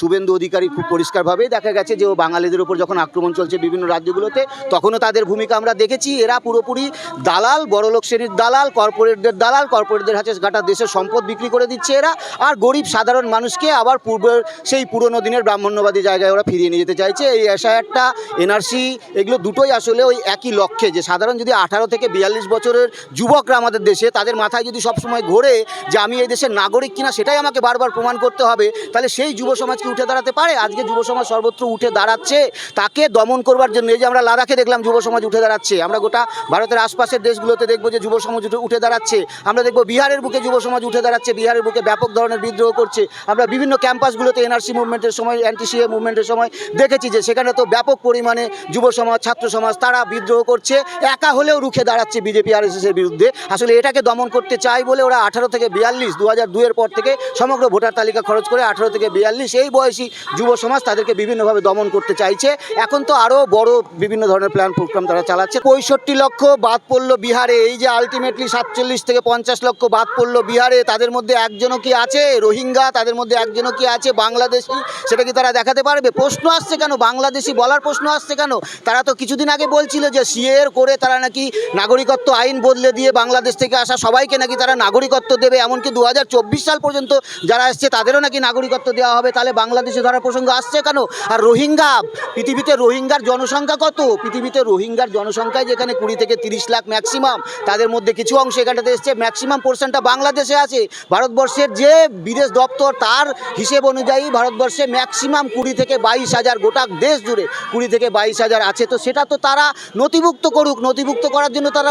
শুভেন্দু অধিকারী খুব পরিষ্কারভাবেই দেখা গেছে যে ও বাঙালিদের উপর যখন আক্রমণ চলছে বিভিন্ন রাজ্যগুলোতে, তখনও তাদের ভূমিকা আমরা দেখেছি। এরা পুরোপুরি দালাল, বড়লোক শ্রেণির দালাল কর্পোরেটদের দালাল কর্পোরেটদের হাতে গাটা দেশের সম্পদ বিক্রি করে দিচ্ছে এরা। আর গরিব, সাধারণ মানুষকে আবার পূর্বের সেই পুরনো দিনের ব্রাহ্মণ্যবাদী জায়গায় ওরা ফিরিয়ে নিয়ে যেতে চাইছে। এই এসআইআরটা, এনআরসি, এগুলো দুটোই আসলে ওই একই লক্ষ্যে যে সাধারণ যদি আঠারো থেকে বিয়াল্লিশ বছরের যুবকরা আমাদের দেশে তাদের মাথায় যদি সবসময় ঘোরে যে আমি এই দেশের নাগরিক কিনা, সেটাই আমাকে বারবার প্রমাণ করতে হবে, তাহলে সেই যুব সমাজ কি উঠে দাঁড়াতে পারে? আজকে যুব সমাজ সর্বত্র উঠে দাঁড়াচ্ছে। তাকে দমন করবার জন্য এই যে আমরা লাদাখে দেখলাম যুব সমাজ উঠে দাঁড়াচ্ছে। আমরা গোটা ভারতের আশপাশের দেশগুলোতে দেখব যে যুব সমাজ উঠে- দাঁড়াচ্ছে। আমরা দেখব বিহারের বুকে যুব সমাজ উঠে দাঁড়াচ্ছে। বিহারের বুকে ব্যাপক ধরনের বিদ্রোহ করছে। আমরা বিভিন্ন ক্যাম্পাসগুলোতে এনআরসি মুভমেন্টের সময় অ্যান্টি সিএ মুভমেন্টের সময় দেখেছি যে সেখানে তো ব্যাপক পরিমাণে যুব সমাজ, ছাত্র সমাজ তারা বিদ্রোহ করছে। একা হলেও রুখে দাঁড়াচ্ছে বিজেপি আর এর বিরুদ্ধে। আসলে এটাকে দমন করতে চাই বলে ওরা আঠারো থেকে বিয়াল্লিশ দু হাজার দুয়ের পর থেকে সমগ্র ভোটার তালিকা খরচ করে আঠারো থেকে বিয়াল্লিশ, এই বয়সী যুব সমাজ তাদেরকে বিভিন্নভাবে দমন করতে চাইছে। এখন তো আরও বড় বিভিন্ন ধরনের প্ল্যান প্রোগ্রাম তারা চালাচ্ছে। পঁয়ষট্টি লক্ষ বাদ পড়ল বিহারে। এই যে আলটিমেটলি সাতচল্লিশ থেকে পঞ্চাশ লক্ষ বাদ পড়ল বিহারে, তাদের মধ্যে একজনও কি আছে? রোহিঙ্গা, তাদের মধ্যে একজনও কি আছে? বাংলাদেশি? সেটা কি তারা দেখাতে পারবে? প্রশ্ন আসছে কেন? বাংলাদেশি বলার প্রশ্ন আসছে কেন? তারা তো কিছুদিন আগে বলছিল যে সিএর করে তারা নাকি নাগরিকত্ব আইন বদলে দিয়ে বাংলাদেশ থেকে আসা সবাইকে নাকি তারা নাগরিকত্ব দেবে। এমনকি দু হাজার চব্বিশ সাল পর্যন্ত যারা এসছে তাদেরও নাকি নাগরিকত্ব দেওয়া হবে। তাহলে বাংলাদেশে ধরার প্রসঙ্গ আসছে কেন? আর রোহিঙ্গা, পৃথিবীতে রোহিঙ্গার জনসংখ্যা কত? পৃথিবীতে রোহিঙ্গার জনসংখ্যায় যেখানে কুড়ি থেকে তিরিশ লাখ ম্যাক্সিমাম তাদের মধ্যে কিছু অংশ এখানটাতে এসছে। ম্যাক্সিমাম পোর্শনটা বাংলাদেশে আছে। ভারতবর্ষের যে বিদেশ দপ্তর, তার হিসেব অনুযায়ী ভারতবর্ষে ম্যাক্সিমাম কুড়ি থেকে বাইশ হাজার গোটা দেশ জুড়ে কুড়ি থেকে বাইশ হাজার আছে। তো সেটা তো তারা নথিভুক্ত করুক। নথিভুক্ত করার জন্য তারা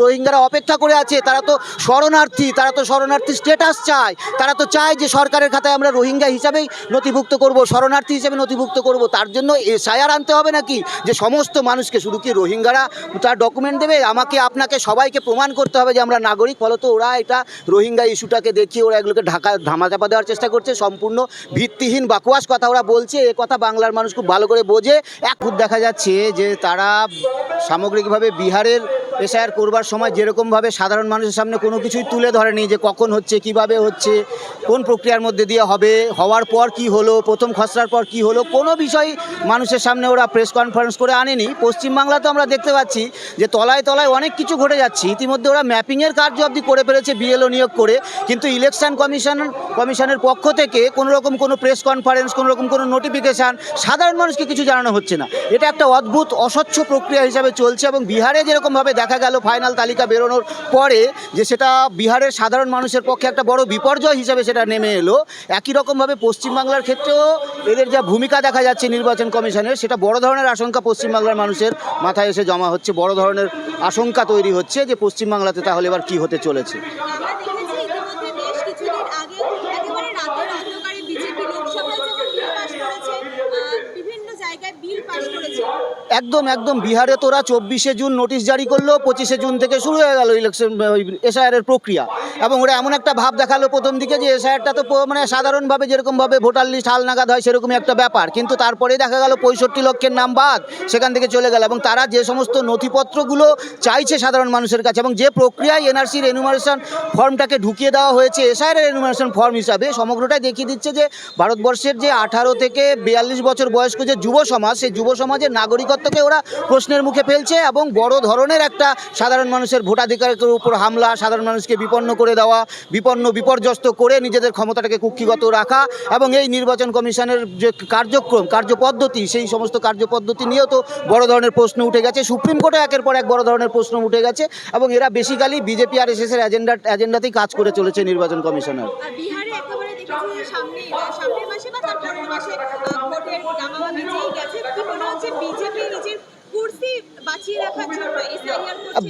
রোহিঙ্গারা অপেক্ষা করে আছে। তারা তো শরণার্থী, তারা তো শরণার্থী স্টেটাস চায়। তারা তো চায় যে সরকারের খাতায় আমরা রোহিঙ্গা হিসাবেই নথিভুক্ত করব, শরণার্থী হিসেবে নথিভুক্ত করব, তার জন্য এসআইআর আনতে হবে নাকি? যে সমস্ত মানুষকে, শুধু কি রোহিঙ্গারা তার ডকুমেন্ট দেবে? আমাকে, আপনাকে, সবাইকে প্রমাণ করতে হবে যে আমরা নাগরিক। ফলত ওরা এটা রোহিঙ্গা ইস্যুটাকে দেখিয়ে ওরা এগুলোকে ঢাকা, ধামাচাপা দেওয়ার চেষ্টা করছে। সম্পূর্ণ ভিত্তিহীন বাকুয়াস কথা ওরা বলছে। এ কথা বাংলার মানুষ খুব ভালো করে বোঝে। এক দেখা যাচ্ছে যে তারা সামগ্রিকভাবে বিহারের এসআইআর করবার সময় যেরকমভাবে সাধারণ মানুষের সামনে কোনো কিছুই তুলে ধরেনি যে কখন হচ্ছে, কীভাবে হচ্ছে, কোন প্রক্রিয়ার মধ্যে দিয়ে হবে, হওয়ার পর কি হলো, প্রথম খসড়ার পর কি হলো, কোনো বিষয় মানুষের সামনে ওরা প্রেস কনফারেন্স করে আনেনি। পশ্চিমবাংলাতে আমরা দেখতে পাচ্ছি যে তলায় তলায় অনেক কিছু ঘটে যাচ্ছে। ইতিমধ্যে ওরা ম্যাপিংয়ের কার্য অবধি করে ফেলেছে বিএলও নিয়োগ করে। কিন্তু ইলেকশন কমিশন কমিশনের পক্ষ থেকে কোনো রকম কোনো প্রেস কনফারেন্স কোনো রকম কোনো নোটিফিকেশান সাধারণ মানুষকে কিছু জানানো হচ্ছে না। এটা একটা অদ্ভুত, অস্বচ্ছ প্রক্রিয়া হিসাবে চলছে এবং বিহারে যেরকমভাবে দেখা গেল ফাইনাল তালিকা বেরোনোর পরে যে সেটা বিহারের সাধারণ মানুষের পক্ষে একটা বড় বিপর্যয় হিসাবে সেটা নেমে এলো। একই রকমভাবে পশ্চিমবাংলার ক্ষেত্রেও এদের যা ভূমিকা দেখা যাচ্ছে নির্বাচন কমিশনের, সেটা বড় ধরনের আশঙ্কা পশ্চিমবাংলার মানুষের মাথায় এসে জমা হচ্ছে। বড় ধরনের আশঙ্কা তৈরি হচ্ছে যে পশ্চিমবাংলাতে তাহলে এবার কী হতে চলেছে। বিল পাশ করেছে একদম একদম। বিহারে তোরা চব্বিশে জুন নোটিশ জারি করল, পঁচিশে জুন থেকে শুরু হয়ে গেল ইলেকশন এসআইআর এর প্রক্রিয়া। এবং ওরা এমন একটা ভাব দেখাল প্রথম দিকে যে এসআইআরটা তো মানে সাধারণভাবে যেরকমভাবে ভোটার লিস্ট হালনাগাদ হয় সেরকমই একটা ব্যাপার। কিন্তু তারপরে দেখা গেল পঁয়ষট্টি লক্ষের নাম বাদ সেখান থেকে চলে গেল। এবং তারা যে সমস্ত নথিপত্রগুলো চাইছে সাধারণ মানুষের কাছে এবং যে প্রক্রিয়ায় এনআরসির এনুমারেশন ফর্মটাকে ঢুকিয়ে দেওয়া হয়েছে এসআইআর এনুমারেশন ফর্ম হিসাবে সমগ্রটাই দেখিয়ে দিচ্ছে যে ভারতবর্ষের যে আঠারো থেকে বিয়াল্লিশ বছর বয়স্ক যে যুব সমাজ, সেই যুব সমাজের নাগরিকত্বকে ওরা প্রশ্নের মুখে ফেলছে এবং বড় ধরনের একটা সাধারণ মানুষের ভোটাধিকারের উপর হামলা, সাধারণ মানুষকে বিপন্ন করে দেওয়া, বিপন্ন, বিপর্যস্ত করে নিজেদের ক্ষমতাটাকে কুক্ষিগত রাখা এবং এই নির্বাচন কমিশনের যে কার্যক্রম, কার্যপদ্ধতি, সেই সমস্ত কার্যপদ্ধতি নিয়েও তো বড় ধরনের প্রশ্ন উঠে গেছে। সুপ্রিম কোর্টে একের পর এক বড় ধরনের প্রশ্ন উঠে গেছে এবং এরা বেসিক্যালি বিজেপি আর এসএসের এজেন্ডা এজেন্ডাতেই কাজ করে চলেছে নির্বাচন কমিশনার। সামনে, সামনের মাসে বা তার পরের মাসে আহ, ভোটের দামামা গেছে কি মনে হচ্ছে বিজেপি নিজের কুর্সি বাঁচিয়ে রাখার জন্য এসআইআর করছে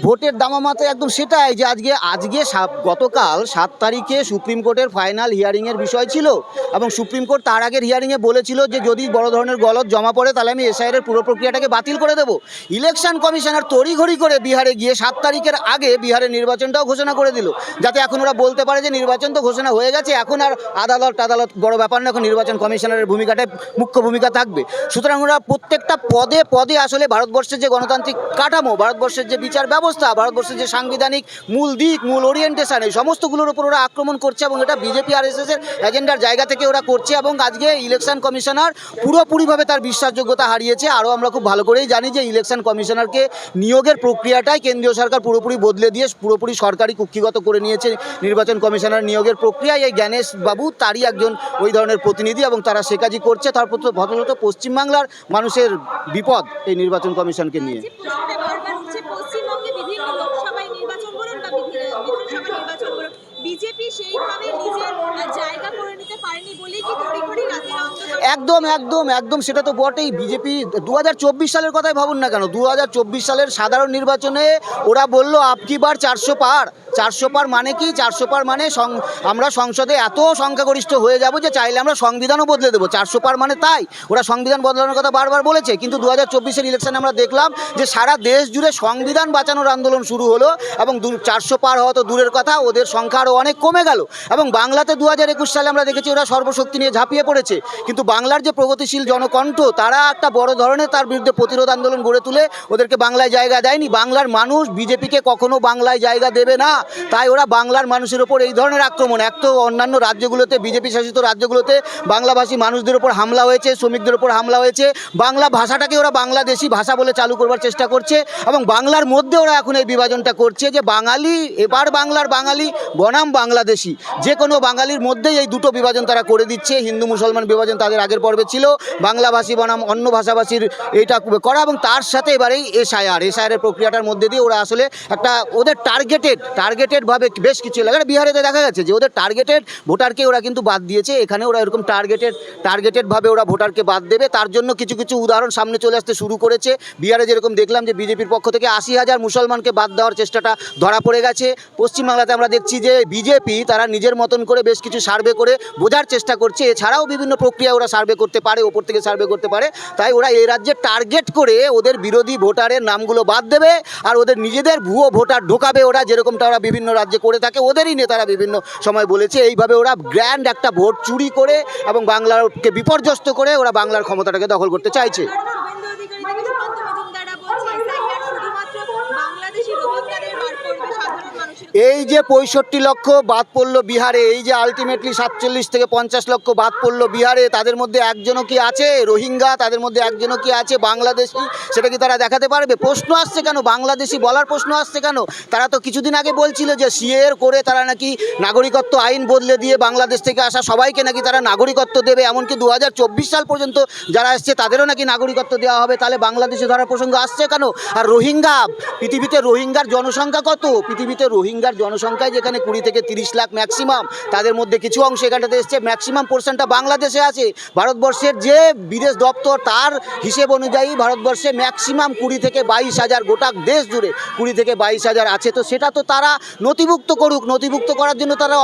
ভোটের দামামাতে একদম সেটাই যে আজকে আজকে গতকাল সাত তারিখে সুপ্রিম কোর্টের ফাইনাল হিয়ারিংয়ের বিষয় ছিল এবং সুপ্রিম কোর্ট তার আগের হিয়ারিংয়ে বলেছিল যে যদি বড় ধরনের গলত জমা পড়ে তাহলে আমি এসআইআর এর পুরো প্রক্রিয়াটাকে বাতিল করে দেবো। ইলেকশন কমিশনার তড়িঘড়ি করে বিহারে গিয়ে সাত তারিখের আগে বিহারের নির্বাচনটাও ঘোষণা করে দিল। যাতে এখন ওরা বলতে পারে যে নির্বাচন তো ঘোষণা হয়ে গেছে এখন আর আদালত আদালত বড় ব্যাপার না এখন নির্বাচন কমিশনারের ভূমিকাটাই মুখ্য ভূমিকা থাকবে। সুতরাং ওরা প্রত্যেকটা পদে পদে আসলে ভারতবর্ষের যে গণতান্ত্রিক কাঠামো, ভারতবর্ষের যে বিচার ব্যবস্থা, ভারতবর্ষের যে সাংবিধানিক মূল দিক, মূল ওরিয়েন্টেশন এই সমস্তগুলোর উপর ওরা আক্রমণ করছে এবং এটা বিজেপি আর এস এর এজেন্ডার জায়গা থেকে ওরা করছে এবং আজকে ইলেকশন কমিশনার পুরোপুরিভাবে তার বিশ্বাসযোগ্যতা হারিয়েছে। আরও আমরা খুব ভালো করেই জানি যে ইলেকশন কমিশনারকে নিয়োগের প্রক্রিয়াটাই কেন্দ্রীয় সরকার পুরোপুরি বদলে দিয়ে, পুরোপুরি সরকারি কুক্ষিগত করে নিয়েছে নির্বাচন কমিশনার নিয়োগের প্রক্রিয়ায়। এই জ্ঞানেশ বাবু তারই একজন ওই ধরনের প্রতিনিধি এবং তারা সে কাজই করছে। তারপর তো ভদ্রত পশ্চিমবাংলার মানুষের বিপদ এই নির্বাচন কমিশনকে নিয়ে। বারবার পশ্চিমবঙ্গে বিভিন্ন লোকসভায় নির্বাচন বা বিধানসভা নির্বাচন বলুন বিজেপি সেইভাবে নিজের জায়গা করে একদম একদম একদম, সেটা তো বটেই। বিজেপি দু হাজার চব্বিশ সালের কথাই ভাবুন না কেন। দু হাজার চব্বিশ সালের সাধারণ নির্বাচনে ওরা বলল আপকি বার চারশো পার? চারশো পার মানে কি? চারশো পার মানে আমরা সংসদে এত সংখ্যাগরিষ্ঠ হয়ে যাব যে চাইলে আমরা সংবিধানও বদলে দেবো। চারশো পার মানে তাই। ওরা সংবিধান বদলানোর কথা বারবার বলেছে। কিন্তু দু হাজার চব্বিশের ইলেকশনে আমরা দেখলাম যে সারা দেশ জুড়ে সংবিধান বাঁচানোর আন্দোলন শুরু হলো এবং চারশো পার হওয়া তো দূরের কথা। ওদের সংখ্যা আরও অনেক কমে গেল। এবং বাংলাতে দু হাজার একুশ সালে আমরা দেখেছি ওরা সর্বশক্তি নিয়ে ঝাঁপিয়ে পড়েছে। কিন্তু বাংলার যে প্রগতিশীল জনকণ্ঠ, তারা একটা বড় ধরনের তার বিরুদ্ধে প্রতিরোধ আন্দোলন গড়ে তুলে ওদেরকে বাংলায় জায়গা দেয়নি। বাংলার মানুষ বিজেপিকে কখনো বাংলায় জায়গা দেবে না। তাই ওরা বাংলার মানুষের ওপর এই ধরনের আক্রমণ, এক তো অন্যান্য রাজ্যগুলোতে, বিজেপি শাসিত রাজ্যগুলোতে বাংলাভাষী মানুষদের ওপর হামলা হয়েছে, শ্রমিকদের ওপর হামলা হয়েছে। বাংলা ভাষাটাকে ওরা বাংলাদেশি ভাষা বলে চালু করবার চেষ্টা করছে এবং বাংলার মধ্যে ওরা এখন এই বিভাজনটা করছে যে বাঙালি, এবার বাংলার বাঙালি, বনাম বাংলাদেশি। যে কোনো বাঙালির মধ্যেই এই দুটো বিভাজন তারা করে দিচ্ছে। হিন্দু, মুসলমান বিভাজন তাদের আগের পর্বে ছিল। বাংলাভাষী বনাম অন্য ভাষাভাষীর এটা করা এবং তার সাথে এবারেই এসআইআর। এসআইআর প্রক্রিয়াটার মধ্যে দিয়ে ওরা আসলে একটা ওদের টার্গেটেড টার্গেটেডভাবে বেশ কিছু এলাকায় বিহারেতে দেখা গেছে যে ওদের টার্গেটেড ভোটারকে ওরা কিন্তু বাদ দিয়েছে। এখানে ওরা এরকম টার্গেটেড টার্গেটেডভাবে ওরা ভোটারকে বাদ দেবে। তার জন্য কিছু কিছু উদাহরণ সামনে চলে আসতে শুরু করেছে। বিহারে যেরকম দেখলাম যে বিজেপির পক্ষ থেকে আশি হাজার মুসলমানকে বাদ দেওয়ার চেষ্টাটা ধরা পড়ে গেছে। পশ্চিমবাংলাতে আমরা দেখছি যে বিজেপি তারা নিজের মতন করে বেশ কিছু সার্ভে করে বোঝার চেষ্টা করছে। এছাড়াও বিভিন্ন প্রক্রিয়া ওরা সার্ভে করতে পারে, ওপর থেকে সার্ভে করতে পারে। তাই ওরা এই রাজ্যে টার্গেট করে ওদের বিরোধী ভোটারের নামগুলো বাদ দেবে আর ওদের নিজেদের ভুয়ো ভোটার ঢোকাবে ওরা, যেরকমটা ওরা বিভিন্ন রাজ্যে করে থাকে। ওদেরই নেতারা বিভিন্ন সময় বলেছে, এইভাবে ওরা গ্র্যান্ড একটা ভোট চুরি করে এবং বাংলাকে বিপর্যস্ত করে ওরা বাংলার ক্ষমতাটাকে দখল করতে চাইছে শুভেন্দু অধিকারী থেকে সুকান্ত মজুমদাররা বলছে এসআইআর শুধুমাত্র বাংলাদেশি রোহিঙ্গাদের বার করবে সাধারণ মানুষের এই যে পঁয়ষট্টি লক্ষ বাদ পড়ল বিহারে, এই যে আলটিমেটলি সাতচল্লিশ থেকে পঞ্চাশ লক্ষ বাদ পড়ল বিহারে, তাদের মধ্যে একজনও কি আছে? রোহিঙ্গা, তাদের মধ্যে একজনও কি আছে? বাংলাদেশি? সেটা কি তারা দেখাতে পারবে? প্রশ্ন আসছে কেন? বাংলাদেশি বলার প্রশ্ন আসছে কেন? তারা তো কিছুদিন আগে বলছিল যে সিএর করে তারা নাকি নাগরিকত্ব আইন বদলে দিয়ে বাংলাদেশ থেকে আসা সবাইকে নাকি তারা নাগরিকত্ব দেবে, এমনকি দু হাজার চব্বিশ সাল পর্যন্ত যারা এসছে তাদেরও নাকি নাগরিকত্ব দেওয়া হবে। তাহলে বাংলাদেশে ধরার প্রসঙ্গ আসছে কেন? আর রোহিঙ্গা, পৃথিবীতে রোহিঙ্গার জনসংখ্যা কত? পৃথিবীতে রোহিঙ্গার জনসংখ্যায় যেখানে কুড়ি থেকে তিরিশ লাখ ম্যাক্সিমাম তাদের মধ্যে কিছু অংশ এখানটাতে এসছে। ম্যাক্সিমাম পোর্শনটা বাংলাদেশে আছে। ভারতবর্ষের যে বিদেশ দপ্তর, তার হিসেব অনুযায়ী ভারতবর্ষে ম্যাক্সিমাম কুড়ি থেকে বাইশ হাজার গোটা দেশ জুড়ে কুড়ি থেকে বাইশ হাজার আছে। তো সেটা তো তারা নথিভুক্ত করুক। নথিভুক্ত করার জন্য তারা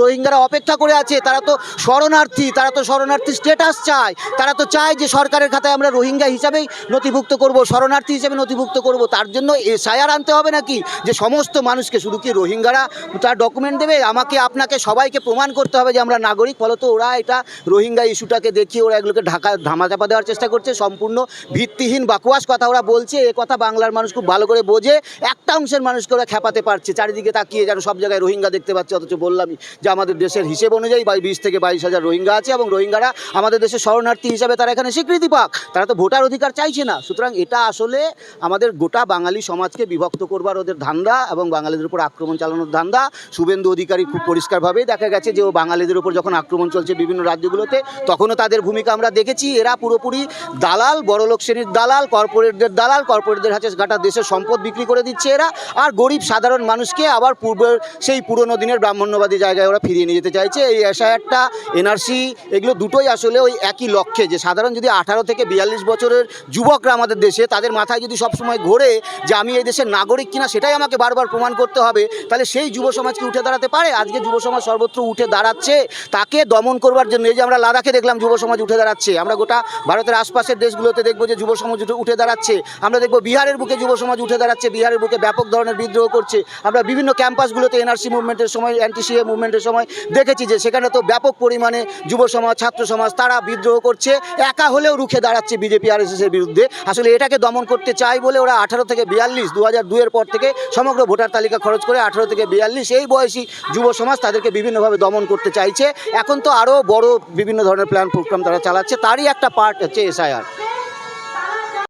রোহিঙ্গারা অপেক্ষা করে আছে। তারা তো শরণার্থী, তারা তো শরণার্থী স্টেটাস চায়। তারা তো চায় যে সরকারের খাতায় আমরা রোহিঙ্গা হিসাবেই নথিভুক্ত করব, শরণার্থী হিসেবে নথিভুক্ত করব। তার জন্য এসআইআর আনতে হবে নাকি? যে সমস্ত মানুষকে শুধু কি রোহিঙ্গারা তার ডকুমেন্ট দেবে। আমাকে, আপনাকে সবাইকে প্রমাণ করতে হবে যে আমরা নাগরিক। ফলত ওরা এটা রোহিঙ্গা ইস্যুটাকে দেখিয়ে ওরা এগুলোকে ঢাকা ধামা ধামাচাপা দেওয়ার চেষ্টা করছে। সম্পূর্ণ ভিত্তিহীন বাকুয়াস কথা ওরা বলছে। এ কথা বাংলার মানুষ খুব ভালো করে বোঝে। একটা অংশের মানুষকে ওরা খেপাতে পারছে। চারিদিকে তাকিয়ে যেন সব জায়গায় রোহিঙ্গা দেখতে পাচ্ছে। অথচ বললামই যে আমাদের দেশের হিসেব অনুযায়ী বিশ থেকে বাইশ হাজার রোহিঙ্গা আছে এবং রোহিঙ্গারা আমাদের দেশের শরণার্থী হিসাবে তারা এখানে স্বীকৃতি পাক। তারা তো ভোটার অধিকার চাইছে না। সুতরাং এটা আসলে আমাদের গোটা বাঙালি সমাজকে বিভক্ত করবার ওদের ধান্দা এবং বাঙালিদের উপর আক্রমণ চালানোর ধান্দা। শুভেন্দু অধিকারী খুব পরিষ্কারভাবেই দেখা গেছে যে ও বাঙালিদের উপর যখন আক্রমণ চলছে বিভিন্ন রাজ্যগুলোতে, তখনও তাদের ভূমিকা আমরা দেখেছি। এরা পুরোপুরি দালাল, বড়লোক শ্রেণির দালাল, কর্পোরেটদের দালাল, কর্পোরেটদের হাতে গাটা দেশের সম্পদ বিক্রি করে দিচ্ছে এরা। আর গরিব, সাধারণ মানুষকে আবার পূর্বের সেই পুরনো দিনের ব্রাহ্মণ্যবাদী জায়গায় ওরা ফিরিয়ে নিয়ে যেতে চাইছে। এই এসআইআরটা, এনআরসি, এগুলো দুটোই আসলে ওই একই লক্ষ্যে যে সাধারণ যদি আঠারো থেকে বিয়াল্লিশ বছরের যুবকরা আমাদের দেশে, তাদের মাথায় যদি সবসময় ঘোরে যে আমি এই দেশের নাগরিক কিনা, সেটাই আমাকে বারবার প্রমাণ করতে হবে তাহলে সেই যুব সমাজ কি উঠে দাঁড়াতে পারে? আজকে যুব সমাজ সর্বত্র উঠে দাঁড়াচ্ছে। তাকে দমন করবার জন্য এই যে আমরা লাদাখে দেখলাম যুব সমাজ উঠে দাঁড়াচ্ছে। আমরা গোটা ভারতের আশপাশের দেশগুলোতে দেখব যে যুব সমাজ উঠে- দাঁড়াচ্ছে। আমরা দেখব বিহারের বুকে যুব সমাজ উঠে দাঁড়াচ্ছে। বিহারের বুকে ব্যাপক ধরনের বিদ্রোহ করছে। আমরা বিভিন্ন ক্যাম্পাসগুলোতে এনআরসি মুভমেন্টের সময় অ্যান্টি সিএ মুভমেন্টের সময় দেখেছি যে সেখানে তো ব্যাপক পরিমাণে যুব সমাজ, ছাত্র সমাজ তারা বিদ্রোহ করছে। একা হলেও রুখে দাঁড়াচ্ছে বিজেপি আর এর বিরুদ্ধে। আসলে এটাকে দমন করতে চাই বলে ওরা আঠারো থেকে বিয়াল্লিশ দু হাজার দুয়ের পর থেকে সমগ্র ভোটার তালিকা খরচ করে আঠারো থেকে বিয়াল্লিশ, এই বয়সী যুব সমাজ তাদেরকে বিভিন্নভাবে দমন করতে চাইছে। এখন তো আরও বড় বিভিন্ন ধরনের প্ল্যান প্রোগ্রাম তারা চালাচ্ছে। তারই একটা পার্ট হচ্ছে এসআইআর